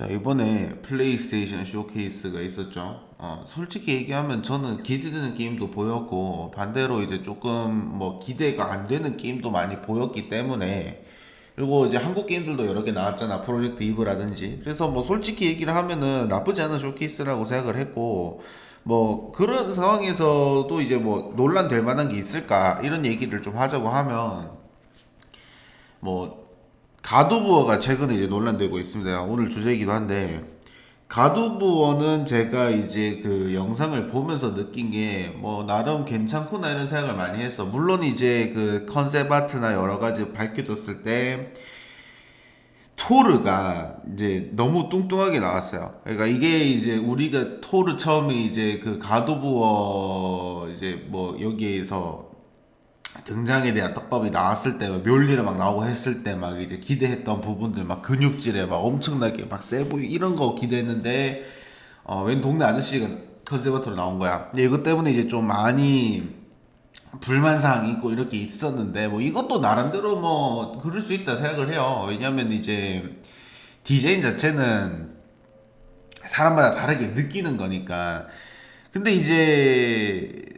자 이번에 플레이스테이션 쇼케이스가 있었죠. 어, 솔직히 얘기하면 저는 기대되는 게임도 보였고 반대로 이제 조금 뭐 기대가 안 되는 게임도 많이 보였기 때문에 그리고 이제 한국 게임들도 여러 개 나왔잖아. 프로젝트 이브라든지. 그래서 뭐 솔직히 얘기를 하면은 나쁘지 않은 쇼케이스라고 생각을 했고 뭐 그런 상황에서도 이제 뭐 논란될 만한 게 있을까? 이런 얘기를 좀 하자고 하면 뭐 가두부어가 최근에 이제 논란되고 있습니다. 오늘 주제이기도 한데 가두부어는 제가 이제 그 영상을 보면서 느낀 게 뭐 나름 괜찮구나 이런 생각을 많이 했어. 물론 이제 그 컨셉 아트나 여러 가지 밝혀졌을 때 토르가 이제 너무 뚱뚱하게 나왔어요. 그러니까 이게 이제 우리가 토르 처음에 이제 그 가두부어 이제 뭐 여기에서 등장에 대한 떡밥이 나왔을 때 묘리를 막 나오고 했을 때 막 이제 기대했던 부분들 막 근육질에 막 엄청나게 막 세 보이 이런 거 기대했는데 어 웬 동네 아저씨가 컨셉트로 나온 거야. 근데 이것 때문에 이제 좀 많이 불만 사항이 있고 이렇게 있었는데 뭐 이것도 나름대로 뭐 그럴 수 있다 생각을 해요. 왜냐면 이제 디자인 자체는 사람마다 다르게 느끼는 거니까. 근데 이제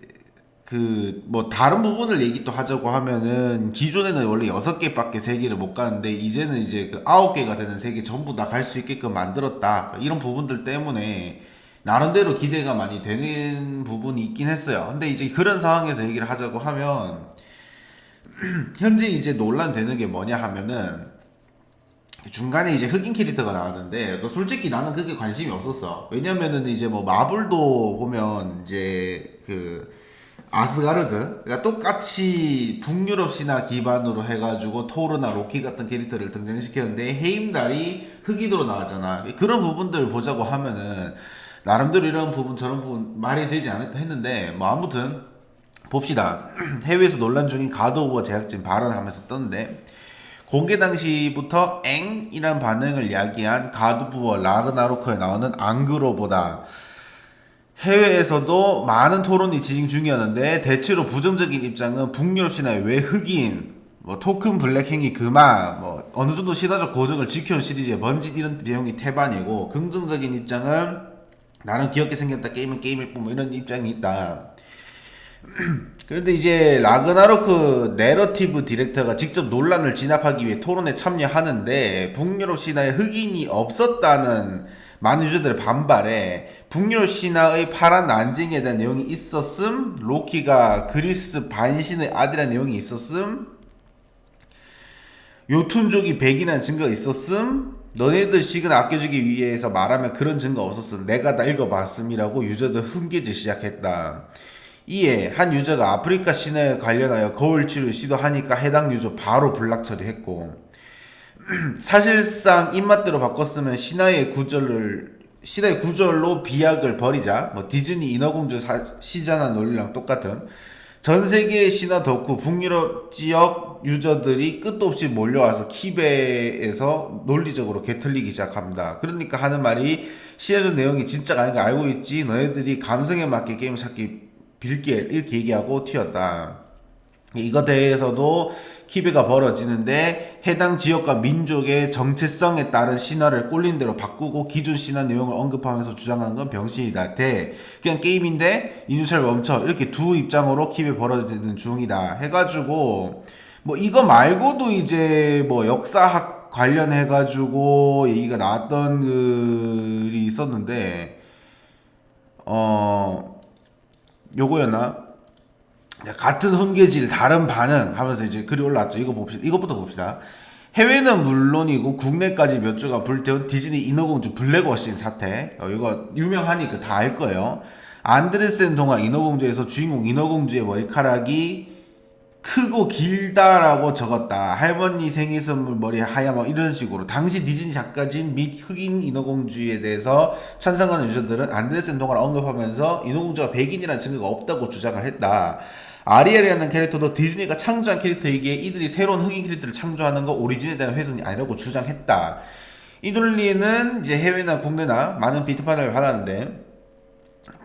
그 뭐 다른 부분을 얘기 또 하자고 하면은 기존에는 원래 여섯 개밖에 세계를 못 가는데 이제는 이제 그 아홉 개가 되는 세계 전부 다 갈 수 있게끔 만들었다 이런 부분들 때문에 나름대로 기대가 많이 되는 부분이 있긴 했어요. 근데 이제 그런 상황에서 얘기를 하자고 하면 현재 이제 논란되는 게 뭐냐 하면은 중간에 이제 흑인 캐릭터가 나왔는데 그 솔직히 나는 그게 관심이 없었어. 왜냐면은 이제 뭐 마블도 보면 이제 그 아스가르드 그러니까 똑같이 북유럽 신화 기반으로 해가지고 토르나 로키 같은 캐릭터를 등장시켰는데 헤임달이 흑인으로 나왔잖아. 그런 부분들 보자고 하면은 나름대로 이런 부분 저런 부분 말이 되지 않을까 했는데 뭐 아무튼 봅시다. 해외에서 논란 중인 가드 오버 제작진 발언하면서 떴는데 공개 당시부터 엥이란 반응을 야기한 가드부어 라그나로크에 나오는 앙그로보다 해외에서도 많은 토론이 진행 중이었는데 대체로 부정적인 입장은 북유럽 신화의 왜 흑인, 뭐 토큰 블랙 행위 그마, 뭐 어느 정도 시대적 고정을 지켜온 시리즈의 먼지 이런 내용이 태반이고 긍정적인 입장은 나는 귀엽게 생겼다 게임은 게임일 뿐 뭐 이런 입장이 있다. 그런데 이제 라그나로크 내러티브 디렉터가 직접 논란을 진압하기 위해 토론에 참여하는데 북유럽 신화에 흑인이 없었다는 많은 유저들의 반발에 북유럽 신화의 파란 난징에 대한 내용이 있었음 로키가 그리스 반신의 아들이라는 내용이 있었음 요툰족이 백이라는 증거가 있었음 너네들 시간 아껴주기 위해서 말하면 그런 증거 없었음 내가 다 읽어봤음이라고 유저들 흥기지 시작했다. 이에 한 유저가 아프리카 신화에 관련하여 거울 치료를 시도하니까 해당 유저 바로 블락 처리했고 사실상 입맛대로 바꿨으면 신화의 구절을 신화의 구절로 비약을 버리자 뭐 디즈니 인어공주 사, 시전한 논리랑 똑같은 전 세계의 신화 덕후 북유럽 지역 유저들이 끝도 없이 몰려와서 키베에서 논리적으로 개틀리기 시작합니다. 그러니까 하는 말이 시화전 내용이 진짜가 아닌 거 알고 있지 너희들이 감성에 맞게 게임 찾기 빌게 이렇게 얘기하고 튀었다. 이거 대해서도 키베가 벌어지는데 해당 지역과 민족의 정체성에 따른 신화를 꼴린 대로 바꾸고 기존 신화 내용을 언급하면서 주장하는 건 병신이다. 대 그냥 게임인데 인주철 멈춰 이렇게 두 입장으로 키베 벌어지는 중이다. 해가지고 뭐 이거 말고도 이제 뭐 역사학 관련해 가지고 얘기가 나왔던 글이 있었는데 어 요거였나? 같은 훈계질 다른 반응 하면서 이제 글이 올라왔죠. 이거 봅시다. 이것부터 봅시다. 해외는 물론이고 국내까지 몇 주가 불태운 디즈니 인어공주 블랙워싱 사태. 어, 이거 유명하니까 다 알 거예요. 안드레센 동화 인어공주에서 주인공 인어공주의 머리카락이 크고 길다라고 적었다. 할머니 생일 선물 머리 하얀 뭐 이런 식으로 당시 디즈니 작가진 및 흑인 인어공주에 대해서 찬성하는 유저들은 안드레센 동화를 언급하면서 인어공주가 백인이라는 증거가 없다고 주장을 했다. 아리엘이라는 캐릭터도 디즈니가 창조한 캐릭터이기에 이들이 새로운 흑인 캐릭터를 창조하는 거 오리진에 대한 훼손이 아니라고 주장했다. 이 논리는 이제 해외나 국내나 많은 비판을 받았는데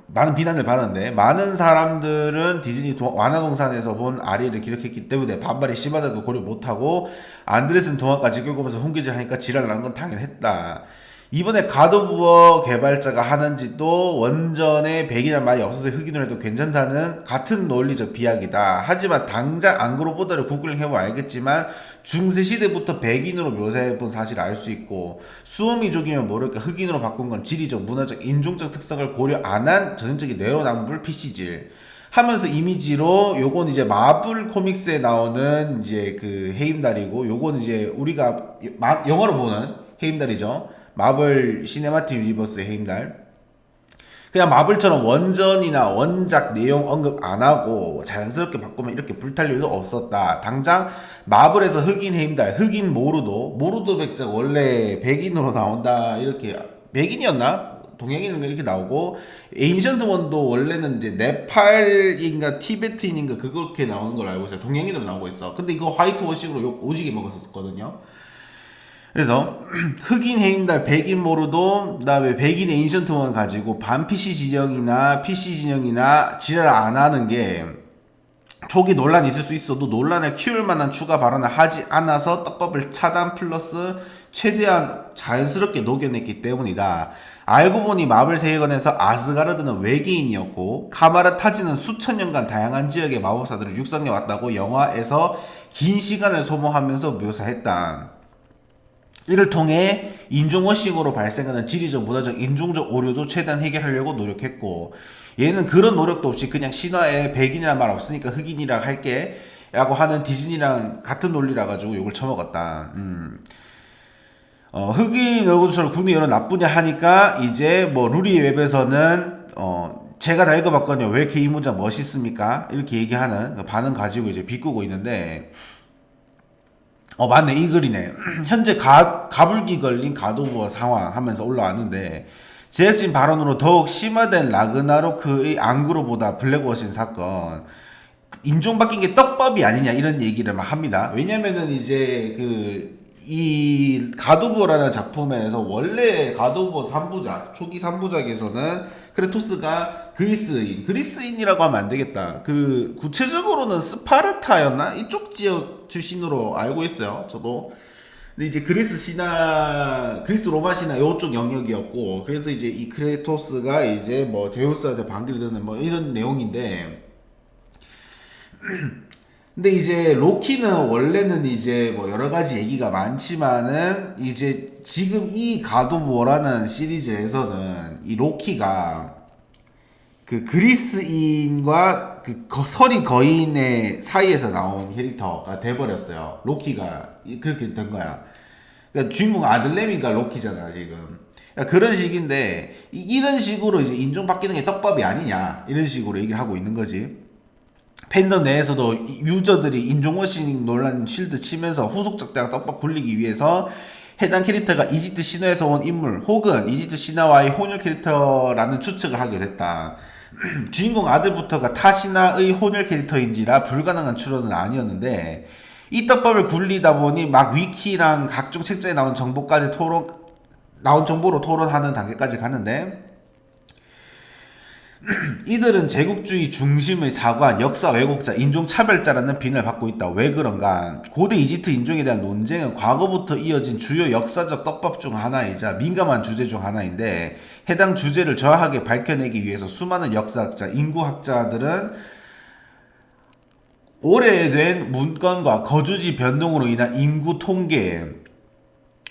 많은 비난을 받았는데 많은 사람들은 디즈니 도, 완화동산에서 본 아리를 기록했기 때문에 반발이 심하다고 고려 못하고 안드레슨 동화까지 끌고 오면서 훈계질 하니까 지랄 나는 건 당연했다. 이번에 가도부어 개발자가 하는지도 원전에 백이란 말이 없어서 흑인으로 해도 괜찮다는 같은 논리적 비약이다. 하지만 당장 앙그로보다를 구글 해보면 알겠지만 중세 시대부터 백인으로 묘사해본 사실을 알 수 있고 수어미족이면 모를까 흑인으로 바꾼 건 지리적, 문화적, 인종적 특성을 고려 안 한 전형적인 내로남불 PC질. 하면서 이미지로 요건 이제 마블 코믹스에 나오는 이제 그 해임달이고 요건 이제 우리가 마- 영어로 보는 해임달이죠. 마블 시네마틱 유니버스의 해임달. 그냥 마블처럼 원전이나 원작 내용 언급 안 하고 자연스럽게 바꾸면 이렇게 불탈 일도 없었다. 당장 마블에서 흑인 해임달, 흑인 모르도, 모르도 백작 원래 백인으로 나온다. 이렇게 백인이었나? 동양인인가 이렇게 나오고 에인션트 원도 원래는 이제 네팔인가 티베트인인가 그렇게 나오는 걸 알고 있어요. 동양인으로 나오고 있어. 근데 이거 화이트 워싱으로 욕 오지게 먹었었거든요. 그래서 흑인 해임달 백인 모르도 그다음에 백인 에인션트 원 가지고 반 PC 진영이나 PC 진영이나 지랄 안 하는 게 초기 논란이 있을 수 있어도 논란을 키울 만한 추가 발언을 하지 않아서 떡밥을 차단 플러스 최대한 자연스럽게 녹여냈기 때문이다. 알고 보니 마블 세계관에서 아스가르드는 외계인이었고 카마르 타지는 수천 년간 다양한 지역의 마법사들을 육성해 왔다고 영화에서 긴 시간을 소모하면서 묘사했다. 이를 통해 인종워싱으로 발생하는 지리적, 문화적, 인종적 오류도 최대한 해결하려고 노력했고 얘는 그런 노력도 없이 그냥 신화에 백인이란 말 없으니까 흑인이라 할게 라고 하는 디즈니랑 같은 논리라 가지고 욕을 처먹었다. 음. 어, 흑인 얼굴처럼 군이 여러 나쁘냐 하니까 이제 뭐 루리 웹에서는 어, 제가 다 읽어봤거든요. 왜 이렇게 이 문장 멋있습니까? 이렇게 얘기하는 반응 가지고 이제 비꼬고 있는데 어 맞네. 이 글이네. 현재 가, 가불기 걸린 가도부어 상황 하면서 올라왔는데 제작진 발언으로 더욱 심화된 라그나로크의 앙그로보다 블랙워싱 사건 인종 바뀐 게 떡밥이 아니냐 이런 얘기를 막 합니다. 왜냐면은 이제 그 이 가도부어라는 작품에서 원래 가도부어 3부작 초기 3부작에서는 크레토스가 그리스인 그리스인이라고 하면 안 되겠다. 그 구체적으로는 스파르타였나? 이쪽 지역 출신으로 알고 있어요 저도. 근데 이제 그리스 신화 그리스 로마 신화 이쪽 영역이었고 그래서 이제 이 크레토스가 이제 뭐 제우스한테 반기를 드는 뭐 이런 내용인데 근데 이제 로키는 원래는 이제 뭐 여러 가지 얘기가 많지만은 이제 지금 이 가도모라는 시리즈에서는 이 로키가 그 그리스인과 그 거- 서리 거인의 사이에서 나온 캐릭터가 돼버렸어요. 로키가 이- 그렇게 된 거야. 그러니까 주인공 아들내미가 로키잖아 지금. 그러니까 그런 식인데 이- 이런 식으로 이제 인종 바뀌는 게 떡밥이 아니냐 이런 식으로 얘기를 하고 있는 거지. 팬덤 내에서도 이- 유저들이 인종워싱 논란 실드 치면서 후속작 대가 떡밥 굴리기 위해서 해당 캐릭터가 이집트 신화에서 온 인물 혹은 이집트 신화와의 혼혈 캐릭터라는 추측을 하게 됐다. 주인공 아들부터가 타 신화의 혼혈 캐릭터인지라 불가능한 추론은 아니었는데 이 떡밥을 굴리다 보니 막 위키랑 각종 책자에 나온 정보까지 토론 나온 정보로 토론하는 단계까지 갔는데 이들은 제국주의 중심의 사관, 역사 왜곡자, 인종차별자라는 빈을 받고 있다. 왜 그런가? 고대 이집트 인종에 대한 논쟁은 과거부터 이어진 주요 역사적 떡밥 중 하나이자 민감한 주제 중 하나인데 해당 주제를 정확하게 밝혀내기 위해서 수많은 역사학자, 인구학자들은 오래된 문건과 거주지 변동으로 인한 인구 통계,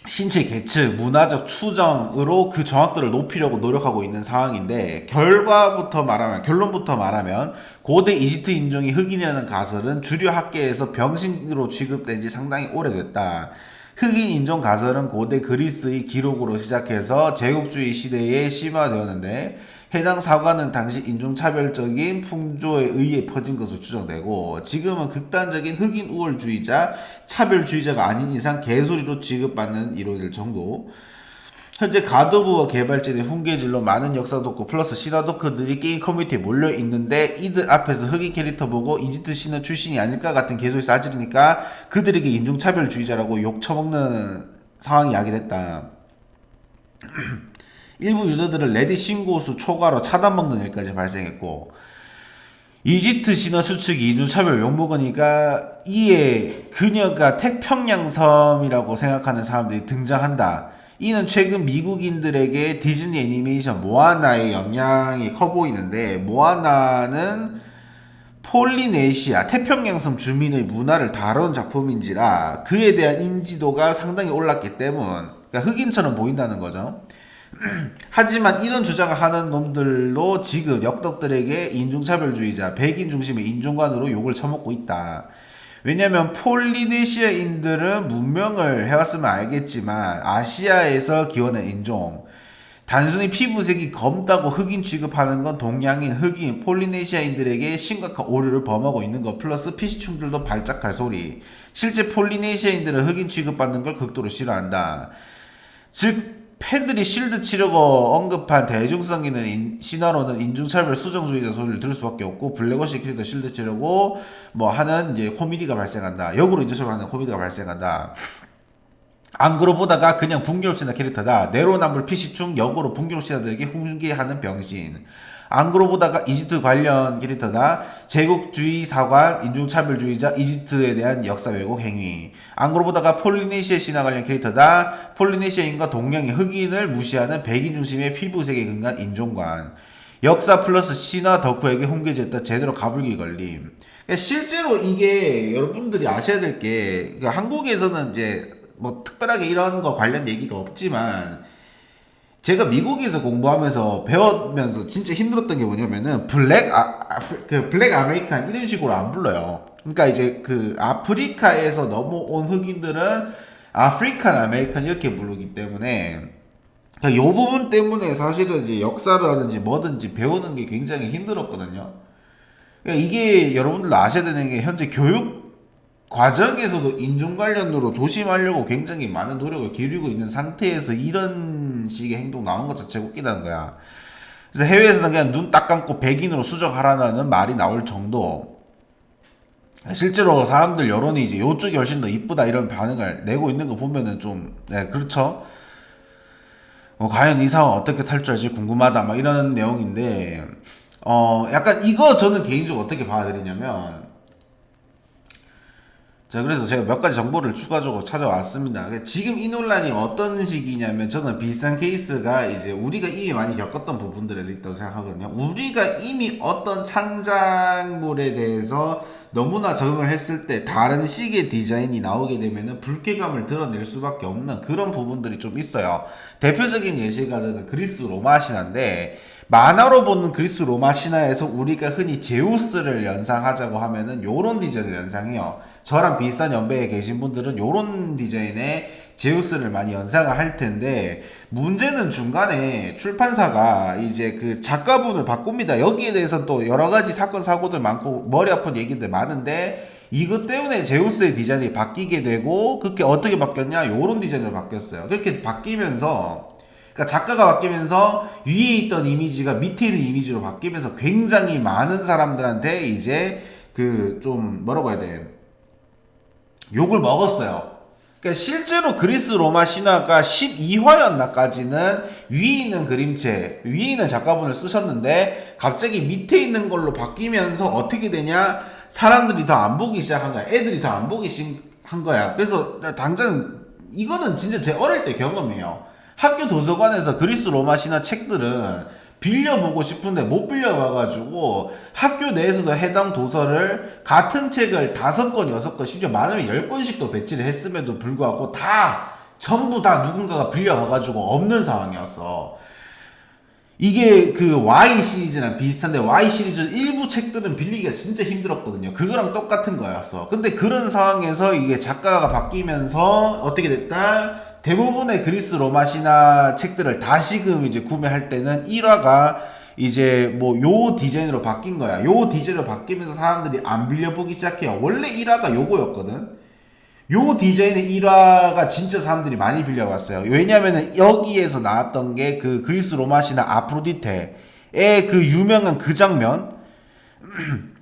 신체 계층, 문화적 추정으로 그 정확도를 높이려고 노력하고 있는 상황인데 결과부터 말하면 결론부터 말하면 고대 이집트 인종이 흑인이라는 가설은 주류 학계에서 병신으로 취급된 지 상당히 오래됐다. 흑인 인종 가설은 고대 그리스의 기록으로 시작해서 제국주의 시대에 심화되었는데 해당 사과는 당시 인종차별적인 풍조에 의해 퍼진 것으로 추정되고 지금은 극단적인 흑인 우월주의자, 차별주의자가 아닌 이상 개소리로 취급받는 이론일 정도. 현재 가도부와 개발진의 훈계질로 많은 역사 덕후 플러스 덕후들이 게임 커뮤니티에 몰려 있는데 이들 앞에서 흑인 캐릭터 보고 이집트 신화 출신이 아닐까 같은 개소리 싸지르니까 그들에게 인종차별주의자라고 욕 처먹는 상황이 야기됐다. 일부 유저들은 레딧 신고수 초과로 차단먹는 일까지 발생했고 이집트 신화 추측이 인종차별 욕먹으니까 이에 그녀가 태평양 섬이라고 생각하는 사람들이 등장한다. 이는 최근 미국인들에게 디즈니 애니메이션 모아나의 영향이 커 보이는데 모아나는 폴리네시아 태평양섬 주민의 문화를 다룬 작품인지라 그에 대한 인지도가 상당히 올랐기 때문 그러니까 흑인처럼 보인다는 거죠. 하지만 이런 주장을 하는 놈들도 지금 역덕들에게 인종차별주의자, 백인 중심의 인종관으로 욕을 처먹고 있다. 왜냐면 폴리네시아인들은 문명을 해왔으면 알겠지만 아시아에서 기원한 인종 단순히 피부색이 검다고 흑인 취급하는 건 동양인, 흑인, 폴리네시아인들에게 심각한 오류를 범하고 있는 것 플러스 피시충들도 발작할 소리 실제 폴리네시아인들은 흑인 취급받는 걸 극도로 싫어한다 즉 팬들이 실드 치려고 언급한 대중성 있는 인- 신화로는 인종차별 수정주의자 소리를 들을 수밖에 없고 블랙워시 캐릭터 실드 치려고 뭐 하는 이제 코미디가 발생한다. 역으로 인종차별 하는 코미디가 발생한다. 앙그로 보다가 그냥 분결신화 캐릭터다. 내로남불 피시충 역으로 분결신화들에게 훈계하는 병신. 앙그로 보다가 이집트 관련 캐릭터다. 제국주의 사관, 인종차별주의자, 이집트에 대한 역사 왜곡 행위. 앙그로 보다가 폴리네시아 신화 관련 캐릭터다. 폴리네시아인과 동양의 흑인을 무시하는 백인 중심의 피부색에 근간 인종관. 역사 플러스 신화 덕후에게 훈계졌다. 제대로 가불기 걸림. 그러니까 실제로 이게 여러분들이 아셔야 될 게, 그러니까 한국에서는 이제 뭐 특별하게 이런 거 관련 얘기가 없지만, 제가 미국에서 공부하면서 배우면서 진짜 힘들었던 게 뭐냐면은 블랙 아, 아, 그 블랙 아메리칸 이런 식으로 안 불러요. 그러니까 이제 그 아프리카에서 넘어온 흑인들은 아프리칸 아메리칸 이렇게 부르기 때문에 그러니까 요 부분 때문에 사실은 이제 역사라든지 뭐든지 배우는 게 굉장히 힘들었거든요. 그러니까 이게 여러분들도 아셔야 되는 게 현재 교육 과정에서도 인종 관련으로 조심하려고 굉장히 많은 노력을 기울이고 있는 상태에서 이런 식의 행동 나온 것 자체가 웃기다는 거야. 그래서 해외에서는 그냥 눈 딱 감고 백인으로 수정하라는 말이 나올 정도. 실제로 사람들 여론이 이제 요쪽이 훨씬 더 이쁘다 이런 반응을 내고 있는 거 보면은 좀, 네, 그렇죠. 어, 과연 이 상황 어떻게 탈출할지 궁금하다 막 이런 내용인데, 어, 약간 이거 저는 개인적으로 어떻게 받아들이냐면, 자, 그래서 제가 몇 가지 정보를 추가적으로 찾아왔습니다. 그러니까 지금 이 논란이 어떤 식이냐면 저는 비슷한 케이스가 이제 우리가 이미 많이 겪었던 부분들에서 있다고 생각하거든요. 우리가 이미 어떤 창작물에 대해서 너무나 적응을 했을 때 다른 식의 디자인이 나오게 되면은 불쾌감을 드러낼 수밖에 없는 그런 부분들이 좀 있어요. 대표적인 예시가 저는 그리스 로마 신화인데 만화로 보는 그리스 로마 신화에서 우리가 흔히 제우스를 연상하자고 하면은 요런 디자인을 연상해요. 저랑 비슷한 연배에 계신 분들은 요런 디자인의 제우스를 많이 연상을 할 텐데 문제는 중간에 출판사가 이제 그 작가분을 바꿉니다. 여기에 대해서 또 여러 가지 사건 사고들 많고 머리 아픈 얘기들 많은데 이것 때문에 제우스의 디자인이 바뀌게 되고 그게 어떻게 바뀌었냐? 요런 디자인으로 바뀌었어요. 그렇게 바뀌면서 그러니까 작가가 바뀌면서 위에 있던 이미지가 밑에 있는 이미지로 바뀌면서 굉장히 많은 사람들한테 이제 그 좀 뭐라고 해야 돼? 욕을 먹었어요. 그러니까 실제로 그리스 로마 신화가 12화였나까지는 위에 있는 그림체, 위에 있는 작가분을 쓰셨는데 갑자기 밑에 있는 걸로 바뀌면서 어떻게 되냐? 사람들이 더 안 보기 시작한 거야. 애들이 더 안 보기 시작한 거야. 그래서 당장 이거는 진짜 제 어릴 때 경험이에요. 학교 도서관에서 그리스 로마 신화 책들은 빌려보고 싶은데 못 빌려와가지고 학교 내에서도 해당 도서를 같은 책을 다섯 권, 여섯 권, 심지어 많으면 열 권씩도 배치를 했음에도 불구하고 다 전부 다 누군가가 빌려와가지고 없는 상황이었어. 이게 그 Y 시리즈랑 비슷한데 Y 시리즈 일부 책들은 빌리기가 진짜 힘들었거든요. 그거랑 똑같은 거였어. 근데 그런 상황에서 이게 작가가 바뀌면서 어떻게 됐다? 대부분의 그리스 로마 신화 책들을 다시금 이제 구매할 때는 1화가 이제 뭐 요 디자인으로 바뀐 거야. 요 디자인으로 바뀌면서 사람들이 안 빌려보기 시작해요. 원래 1화가 요거였거든. 요 디자인의 1화가 진짜 사람들이 많이 빌려봤어요. 왜냐면은 여기에서 나왔던 게 그 그리스 로마 신화 아프로디테의 그 유명한 그 장면.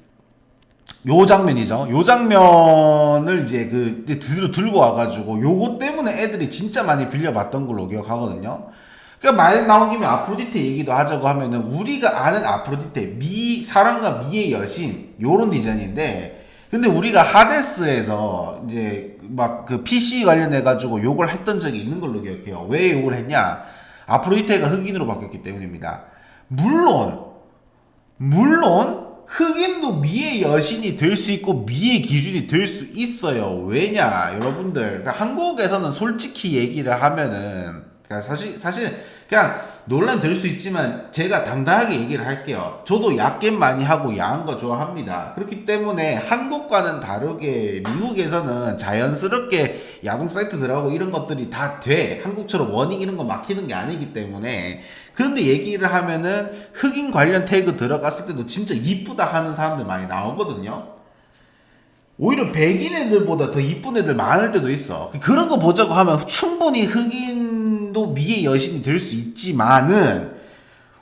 요 장면이죠. 요 장면을 이제 그 뒤로 들고 와가지고 요거 때문에 애들이 진짜 많이 빌려봤던 걸로 기억하거든요. 그러니까 말 나온 김에 아프로디테 얘기도 하자고 하면은 우리가 아는 아프로디테 미 사랑과 미의 여신 요런 디자인인데 근데 우리가 하데스에서 이제 막 그 PC 관련해 가지고 욕을 했던 적이 있는 걸로 기억해요. 왜 욕을 했냐? 아프로디테가 흑인으로 바뀌었기 때문입니다. 물론 물론 흑인도 미의 여신이 될 수 있고 미의 기준이 될 수 있어요. 왜냐, 여러분들. 그러니까 한국에서는 솔직히 얘기를 하면은 그러니까 사실 사실 그냥 논란 될 수 있지만 제가 당당하게 얘기를 할게요. 저도 약겜 많이 하고 야한 거 좋아합니다. 그렇기 때문에 한국과는 다르게 미국에서는 자연스럽게 야동 사이트 들어가고 이런 것들이 다 돼. 한국처럼 워닝 이런 거 막히는 게 아니기 때문에 그런데 얘기를 하면은 흑인 관련 태그 들어갔을 때도 진짜 이쁘다 하는 사람들 많이 나오거든요. 오히려 백인 애들보다 더 이쁜 애들 많을 때도 있어. 그런 거 보자고 하면 충분히 흑인도 미의 여신이 될 수 있지만은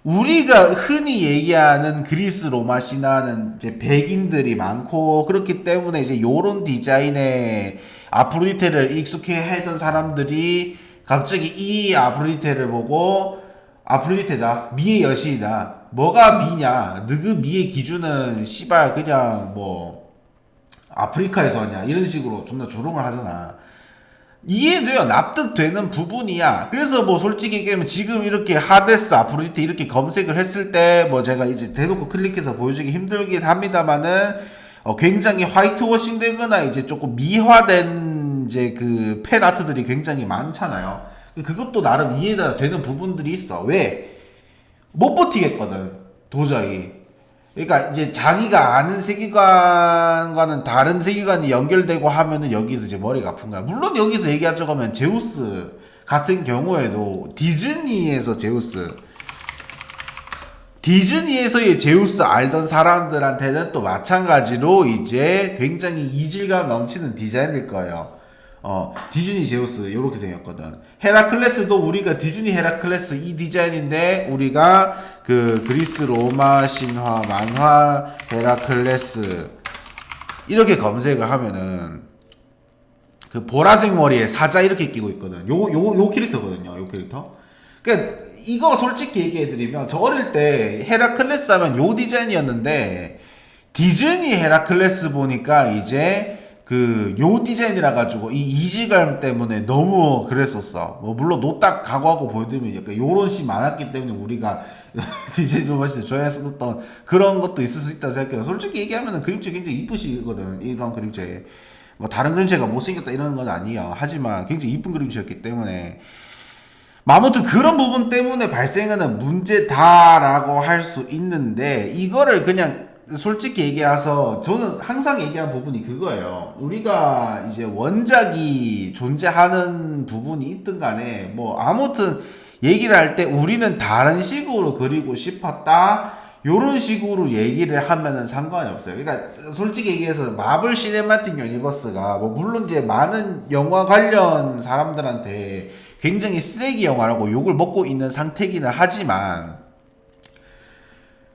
우리가 흔히 얘기하는 그리스 로마 신화는 이제 백인들이 많고 그렇기 때문에 이제 요런 디자인의 아프로디테를 익숙해 하던 사람들이 갑자기 이 아프로디테를 보고 아프로디테다. 미의 여신이다. 뭐가 미냐? 너그 미의 기준은 씨발 그냥 뭐 아프리카에서 왔냐? 이런 식으로 존나 조롱을 하잖아. 이해돼요. 납득되는 부분이야. 그래서 뭐 솔직히 얘기하면 지금 이렇게 하데스 아프로디테 이렇게 검색을 했을 때 뭐 제가 이제 대놓고 클릭해서 보여주기 힘들긴 합니다만은 어 굉장히 화이트워싱 되거나 이제 조금 미화된 이제 그 팬 아트들이 굉장히 많잖아요 그것도 나름 이해가 되는 부분들이 있어 왜? 못 버티겠거든 도저히 그러니까 이제 자기가 아는 세계관과는 다른 세계관이 연결되고 하면은 여기서 이제 머리가 아픈 거야. 물론 여기서 얘기하자고 하면 제우스 같은 경우에도 디즈니에서 제우스 디즈니에서의 제우스 알던 사람들한테는 또 마찬가지로 이제 굉장히 이질감 넘치는 디자인일 거예요. 어, 디즈니 제우스 이렇게 생겼거든. 헤라클레스도 우리가 디즈니 헤라클레스 이 디자인인데 우리가 그 그리스 로마 신화 만화 헤라클레스 이렇게 검색을 하면은 그 보라색 머리에 사자 이렇게 끼고 있거든. 요요요 캐릭터거든요. 요 캐릭터. 그러니까 이거 솔직히 얘기해 드리면 저 어릴 때 헤라클레스 하면 요 디자인이었는데 디즈니 헤라클레스 보니까 이제 그 요 디자인이라 가지고 이 이질감 때문에 너무 그랬었어. 뭐 물론 노딱 각오하고 보여드리면 약간 요런 씬 많았기 때문에 우리가 디즈니 로마시대 좋아했었던 그런 것도 있을 수 있다 생각해요. 솔직히 얘기하면은 그림체 굉장히 이쁘시거든. 이런 그림체. 뭐 다른 그림체가 못생겼다 이런 건 아니에요. 하지만 굉장히 이쁜 그림체였기 때문에 뭐 아무튼 그런 부분 때문에 발생하는 문제다라고 할 수 있는데 이거를 그냥 솔직히 얘기해서 저는 항상 얘기한 부분이 그거예요. 우리가 이제 원작이 존재하는 부분이 있든 간에 뭐 아무튼 얘기를 할 때 우리는 다른 식으로 그리고 싶었다. 요런 식으로 얘기를 하면은 상관이 없어요. 그러니까 솔직히 얘기해서 마블 시네마틱 유니버스가 뭐 물론 이제 많은 영화 관련 사람들한테 굉장히 쓰레기 영화라고 욕을 먹고 있는 상태기는 하지만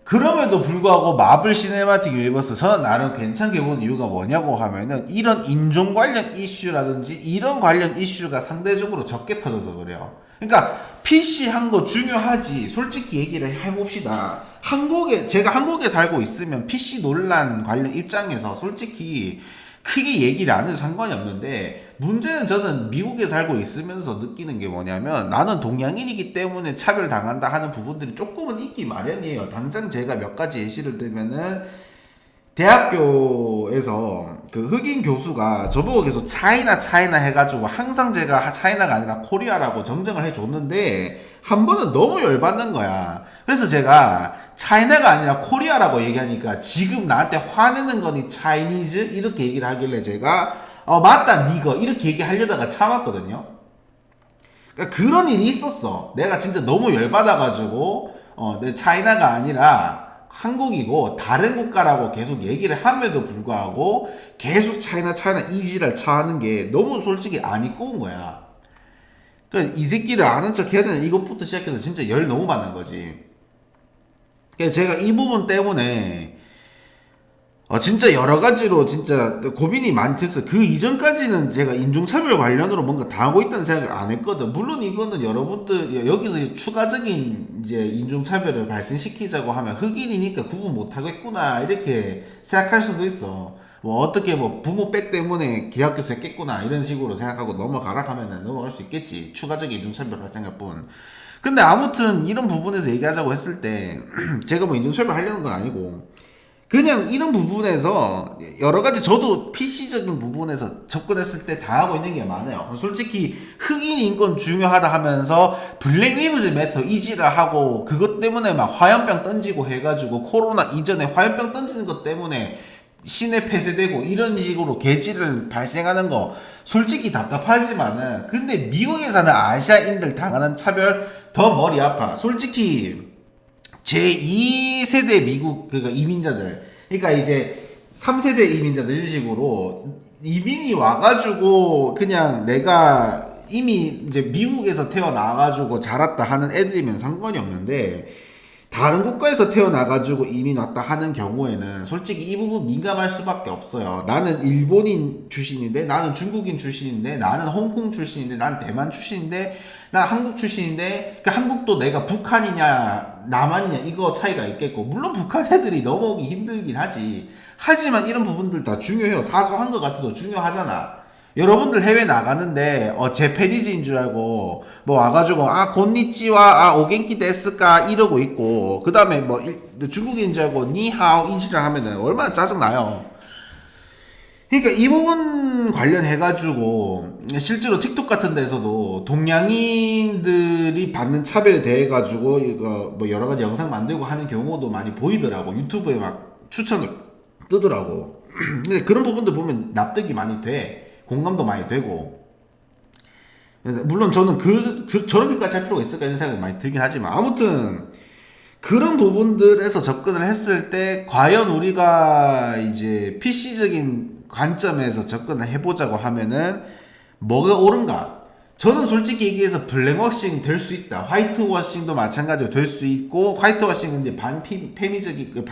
그럼에도 불구하고 마블 시네마틱 유니버스 저는 나름 괜찮게 본 이유가 뭐냐고 하면은 이런 인종 관련 이슈라든지 이런 관련 이슈가 상대적으로 적게 터져서 그래요. 그러니까 PC 한 거 중요하지. 솔직히 얘기를 해봅시다. 한국에 제가 한국에 살고 있으면 PC 논란 관련 입장에서 솔직히 크게 얘기를 안 해도 상관이 없는데 문제는 저는 미국에 살고 있으면서 느끼는 게 뭐냐면 나는 동양인이기 때문에 차별 당한다 하는 부분들이 조금은 있기 마련이에요. 당장 제가 몇 가지 예시를 들면은 대학교에서 그 흑인 교수가 저보고 계속 차이나 차이나 해가지고 항상 제가 차이나가 아니라 코리아라고 정정을 해줬는데 한 번은 너무 열받는 거야. 그래서 제가 차이나가 아니라 코리아라고 얘기하니까 지금 나한테 화내는 거니 차이니즈 이렇게 얘기를 하길래 제가 어 맞다 니거 이렇게 얘기하려다가 참았거든요. 그러니까 그런 일이 있었어. 내가 진짜 너무 열받아가지고 어, 내 차이나가 아니라 한국이고 다른 국가라고 계속 얘기를 함에도 불구하고 계속 차이나 차이나 이지랄 차하는 게 너무 솔직히 안 이꺼운 거야. 그러니까 이 새끼를 아는 척 해야 되는 이것부터 시작해서 진짜 열 너무 받는 거지. 그래서 제가 이 부분 때문에 어, 진짜 여러 가지로 진짜 고민이 됐어요. 그 이전까지는 제가 인종차별 관련으로 뭔가 당하고 있다는 생각을 안 했거든. 물론 이거는 여러분들, 여기서 추가적인 이제 인종차별을 발생시키자고 하면 흑인이니까 구분 못 하겠구나, 이렇게 생각할 수도 있어. 뭐 어떻게 뭐 부모 백 때문에 계약 교수 했겠구나 이런 식으로 생각하고 넘어가라 하면은 넘어갈 수 있겠지 추가적인 인종차별 발생할 뿐 근데 아무튼 이런 부분에서 얘기하자고 했을 때 제가 뭐 인종차별 하려는 건 아니고 그냥 이런 부분에서 여러 가지 저도 PC적인 부분에서 접근했을 때다 하고 있는 게 많아요. 솔직히 흑인 인권 중요하다 하면서 블랙 리브즈 매터 이지를 하고 그것 때문에 막 화염병 던지고 해가지고 코로나 이전에 화염병 던지는 것 때문에 시내 폐쇄되고 이런 식으로 개지를 발생하는 거 솔직히 답답하지만은 근데 미국에 사는 아시아인들 당하는 차별 더 머리 아파. 솔직히 제2세대 미국 그러니까 이민자들 그러니까 이제 3세대 이민자들 이런 식으로 이민이 와가지고 그냥 내가 이미 이제 미국에서 태어나가지고 자랐다 하는 애들이면 상관이 없는데 다른 국가에서 태어나가지고 이민 왔다 하는 경우에는 솔직히 이 부분 민감할 수밖에 없어요. 나는 일본인 출신인데, 나는 중국인 출신인데, 나는 홍콩 출신인데, 나는 대만 출신인데, 난 한국 출신인데, 그 한국도 내가 북한이냐, 남한이냐, 이거 차이가 있겠고, 물론 북한 애들이 넘어오기 힘들긴 하지. 하지만 이런 부분들 다 중요해요. 사소한 것 같아도 중요하잖아. 여러분들 해외 나가는데 어 제페니즈인 줄 알고 뭐 와가지고 아 곤니찌와 아 오겐키 데스까 이러고 있고 그 다음에 뭐 일- 중국인 줄 알고 니하오 인지를 하면은 얼마나 짜증 나요. 그러니까 이 부분 관련해 가지고 실제로 틱톡 같은 데서도 동양인들이 받는 차별에 대해 가지고 이거 뭐 여러 가지 영상 만들고 하는 경우도 많이 보이더라고 유튜브에 막 추천을 뜨더라고. 근데 그런 부분들 보면 납득이 많이 돼. 공감도 많이 되고. 물론 저는 그, 그 저렇게까지 할 필요가 있을까 이런 생각이 많이 들긴 하지만 아무튼 그런 부분들에서 접근을 했을 때 과연 우리가 이제 PC적인 관점에서 접근을 해보자고 하면은 뭐가 옳은가? 저는 솔직히 얘기해서 블랙워싱 될 수 있다. 화이트워싱도 마찬가지로 될 수 있고 화이트워싱은 이제 반피 페미적인 그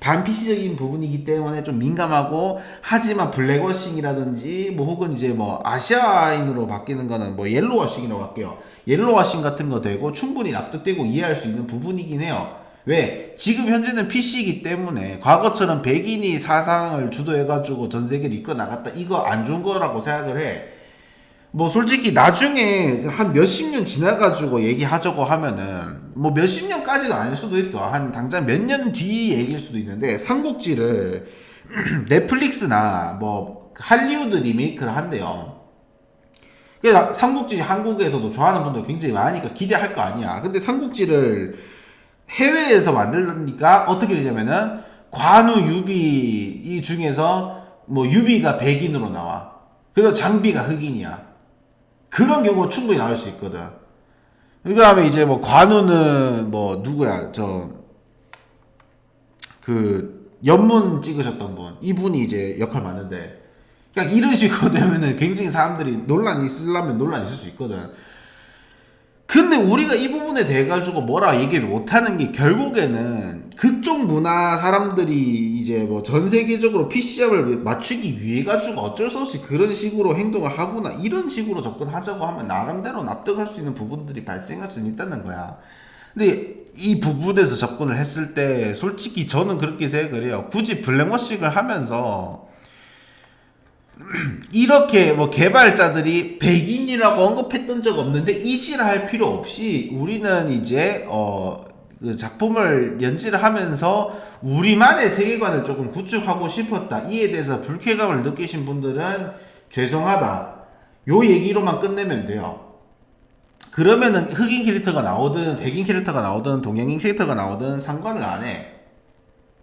반피시적인 부분이기 때문에 좀 민감하고 하지만 블랙워싱이라든지 뭐 혹은 이제 뭐 아시아인으로 바뀌는 거는 뭐 옐로워싱이라고 할게요. 옐로워싱 같은 거 되고 충분히 납득되고 이해할 수 있는 부분이긴 해요. 왜? 지금 현재는 PC이기 때문에 과거처럼 백인이 사상을 주도해가지고 전 세계를 이끌어 나갔다 이거 안 좋은 거라고 생각을 해. 뭐 솔직히 나중에 한 몇십 년 지나가지고 얘기하자고 하면은 뭐 몇십 년까지는 아닐 수도 있어. 한 당장 몇 년 뒤 얘기일 수도 있는데 삼국지를 넷플릭스나 뭐 할리우드 리메이크를 한대요. 그래서 삼국지 한국에서도 좋아하는 분들 굉장히 많으니까 기대할 거 아니야. 근데 삼국지를 해외에서 만들니까 어떻게 되냐면은 관우 유비 이 중에서 뭐 유비가 백인으로 나와. 그래서 장비가 흑인이야. 그런 경우 충분히 나올 수 있거든. 그 다음에 이제 뭐 관우는 뭐 누구야 저 그 연문 찍으셨던 분 이분이 이제 역할 맡는데 그러니까 이런 식으로 되면은 굉장히 사람들이 논란이 있으려면 논란이 있을 수 있거든. 근데 우리가 이 부분에 대해 가지고 뭐라 얘기를 못 하는 게 결국에는 그쪽 문화 사람들이 이제 뭐 전 세계적으로 PCM을 맞추기 위해 가지고 어쩔 수 없이 그런 식으로 행동을 하구나 이런 식으로 접근하자고 하면 나름대로 납득할 수 있는 부분들이 발생할 수 있다는 거야. 근데 이 부분에서 접근을 했을 때 솔직히 저는 그렇게 생각을 해요. 굳이 블랙워싱을 하면서 이렇게 뭐 개발자들이 백인이라고 언급했던 적 없는데 이지를 할 필요 없이 우리는 이제 어 그 작품을 연지를 하면서 우리만의 세계관을 조금 구축하고 싶었다. 이에 대해서 불쾌감을 느끼신 분들은 죄송하다. 요 얘기로만 끝내면 돼요. 그러면은 흑인 캐릭터가 나오든 백인 캐릭터가 나오든 동양인 캐릭터가 나오든 상관을 안 해.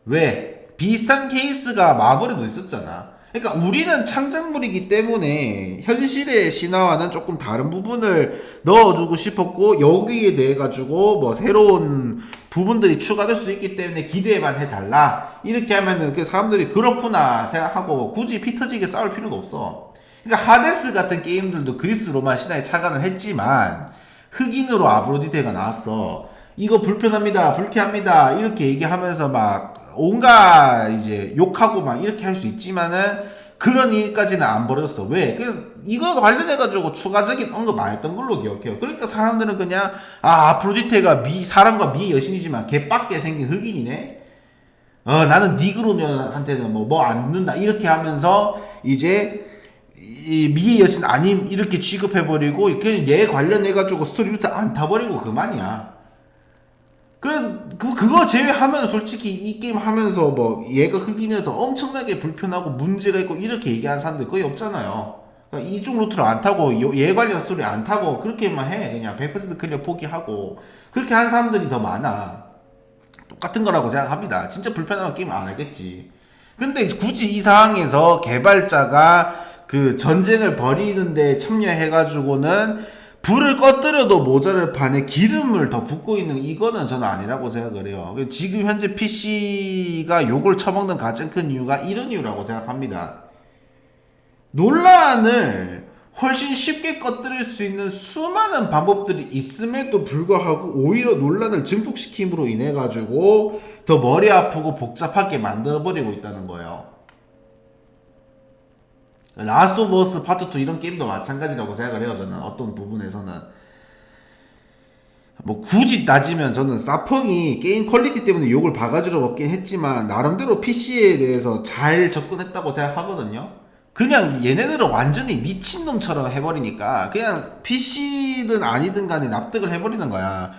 왜? 비슷한 케이스가 마블에도 있었잖아. 그러니까 우리는 창작물이기 때문에 현실의 신화와는 조금 다른 부분을 넣어주고 싶었고 여기에 대해 가지고 뭐 새로운 부분들이 추가될 수 있기 때문에 기대만 해달라 이렇게 하면은 그 사람들이 그렇구나 생각하고 굳이 피 터지게 싸울 필요도 없어. 그러니까 하데스 같은 게임들도 그리스 로마 신화에 착안을 했지만 흑인으로 아브로디테가 나왔어. 이거 불편합니다, 불쾌합니다 이렇게 얘기하면서 막 온갖 이제 욕하고 막 이렇게 할 수 있지만은 그런 일까지는 안 벌었어. 왜? 그 이거 관련해가지고 추가적인 언급 안 했던 걸로 기억해요. 그러니까 사람들은 그냥 아 아프로디테가 미 사람과 미 여신이지만 개빡게 생긴 흑인이네. 어 나는 니그로한테는 뭐 뭐안 넣는다 이렇게 하면서 이제 이 미의 여신 아님 이렇게 취급해버리고 그냥 얘 관련해가지고 스토리부터 안 타버리고 그만이야. 그, 그, 그거 제외하면 솔직히 이 게임 하면서 뭐 얘가 흑인이어서 엄청나게 불편하고 문제가 있고 이렇게 얘기하는 사람들 거의 없잖아요. 그러니까 이쪽 루트를 안 타고 요- 얘 관련 스토리 안 타고 그렇게만 해. 그냥 100% 클리어 포기하고 그렇게 하는 사람들이 더 많아. 똑같은 거라고 생각합니다. 진짜 불편하면 게임 안 하겠지. 근데 굳이 이 상황에서 개발자가 그 전쟁을 벌이는데 참여해가지고는 불을 꺼뜨려도 모자를 판에 기름을 더 붓고 있는 이거는 저는 아니라고 생각을 해요. 지금 현재 PC가 욕을 처먹는 가장 큰 이유가 이런 이유라고 생각합니다. 논란을 훨씬 쉽게 꺼뜨릴 수 있는 수많은 방법들이 있음에도 불구하고 오히려 논란을 증폭시킴으로 인해 가지고 더 머리 아프고 복잡하게 만들어 버리고 있다는 거예요. 라스트 오브 어스 파트 2 이런 게임도 마찬가지라고 생각을 해요. 저는 어떤 부분에서는 뭐 굳이 따지면 저는 사펑이 게임 퀄리티 때문에 욕을 바가지로 먹긴 했지만 나름대로 PC에 대해서 잘 접근했다고 생각하거든요. 그냥 얘네들은 완전히 미친놈처럼 해버리니까 그냥 PC든 아니든 간에 납득을 해버리는 거야.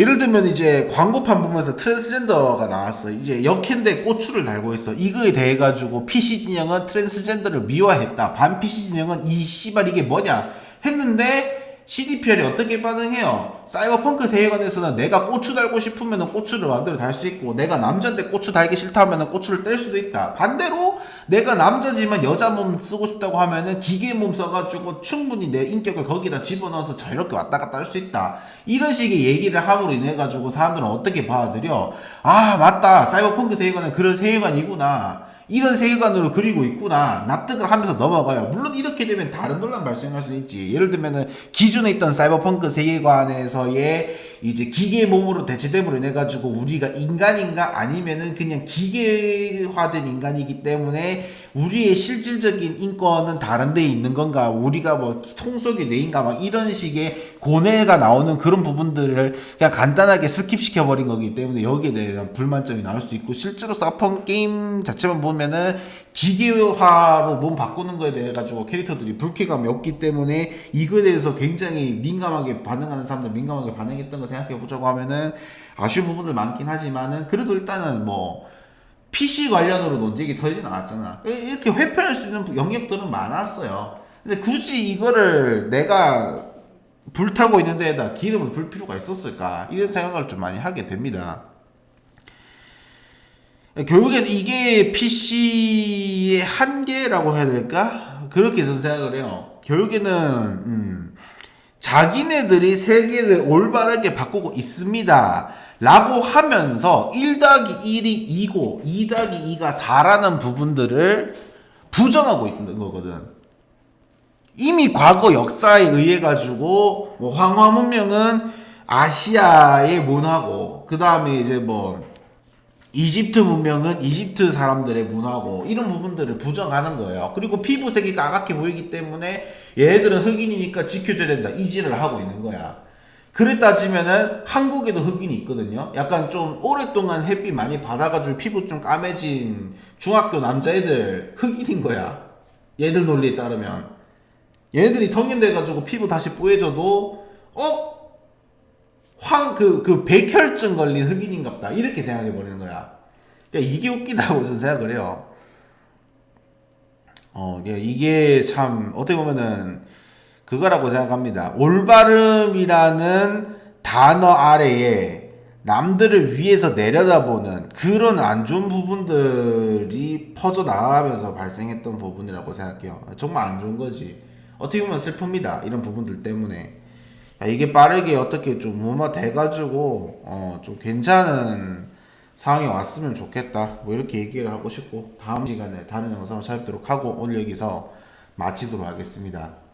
예를 들면 이제 광고판 보면서 트랜스젠더가 나왔어. 이제 역행대 고추를 달고 있어. 이거에 대해 가지고 PC 진영은 트랜스젠더를 미화했다. 반 PC 진영은 이 씨발 이게 뭐냐 했는데 CDPR이 어떻게 반응해요? 사이버펑크 세계관에서는 내가 고추 달고 싶으면 고추를 마음대로 달 수 있고 내가 남자인데 고추 달기 싫다 하면 고추를 뗄 수도 있다. 반대로 내가 남자지만 여자 몸 쓰고 싶다고 하면은 기계 몸 써가지고 충분히 내 인격을 거기다 집어넣어서 자유롭게 왔다 갔다 할 수 있다. 이런 식의 얘기를 함으로 인해 가지고 사람들은 어떻게 받아들여? 아 맞다. 사이버펑크 세계관은 그런 세계관이구나. 이런 세계관으로 그리고 있구나 납득을 하면서 넘어가요. 물론 이렇게 되면 다른 논란 발생할 수는 있지. 예를 들면은 기존에 있던 사이버펑크 세계관에서의 이제 기계 몸으로 대체됨으로 인해 가지고 우리가 인간인가 아니면은 그냥 기계화된 인간이기 때문에 우리의 실질적인 인권은 다른 데에 있는 건가? 우리가 뭐 통속의 뇌인가? 막 이런 식의 고뇌가 나오는 그런 부분들을 그냥 간단하게 스킵시켜 버린 거기 때문에 여기에 대한 불만점이 나올 수 있고 실제로 사펑 게임 자체만 보면은 기계화로 몸 바꾸는 거에 대해 가지고 캐릭터들이 불쾌감이 없기 때문에 이거에 대해서 굉장히 민감하게 반응하는 사람들 민감하게 반응했던 거 생각해 보자고 하면은 아쉬운 부분들 많긴 하지만은 그래도 일단은 뭐 PC 관련으로 논쟁이 터지진 않았잖아. 이렇게 회피할 수 있는 영역들은 많았어요. 근데 굳이 이거를 내가 불타고 있는 데에다 기름을 불 필요가 있었을까? 이런 생각을 좀 많이 하게 됩니다. 결국엔 이게 PC의 한계라고 해야 될까? 그렇게 저는 생각을 해요. 결국에는, 음, 자기네들이 세계를 올바르게 바꾸고 있습니다. 라고 하면서 1 더하기 1이 2고 2 더하기 2가 4라는 부분들을 부정하고 있는 거거든. 이미 과거 역사에 의해 가지고 뭐 황화 문명은 아시아의 문화고 그 다음에 이제 뭐 이집트 문명은 이집트 사람들의 문화고 이런 부분들을 부정하는 거예요. 그리고 피부색이 까맣게 보이기 때문에 얘들은 흑인이니까 지켜줘야 된다 이지를 하고 있는 거야. 그래 따지면은 한국에도 흑인이 있거든요. 약간 좀 오랫동안 햇빛 많이 받아가지고 피부 좀 까매진 중학교 남자애들 흑인인 거야. 얘들 논리에 따르면 얘네들이 성인 돼가지고 피부 다시 뽀얘져도 어? 황, 그, 그, 백혈증 걸린 흑인인갑다. 이렇게 생각해 버리는 거야. 그러니까 이게 웃기다고 저는 생각을 해요. 어, 이게- 이게 참, 어떻게 보면은, 그거라고 생각합니다. 올바름이라는 단어 아래에 남들을 위해서 내려다보는 그런 안 좋은 부분들이 퍼져 나가면서 발생했던 부분이라고 생각해요. 정말 안 좋은 거지. 어떻게 보면 슬픕니다. 이런 부분들 때문에. 야, 이게 빠르게 어떻게 좀 무마돼가지고 어, 좀 괜찮은 상황이 왔으면 좋겠다. 뭐 이렇게 얘기를 하고 싶고 다음 시간에 다른 영상을 찾도록 하고 오늘 여기서 마치도록 하겠습니다.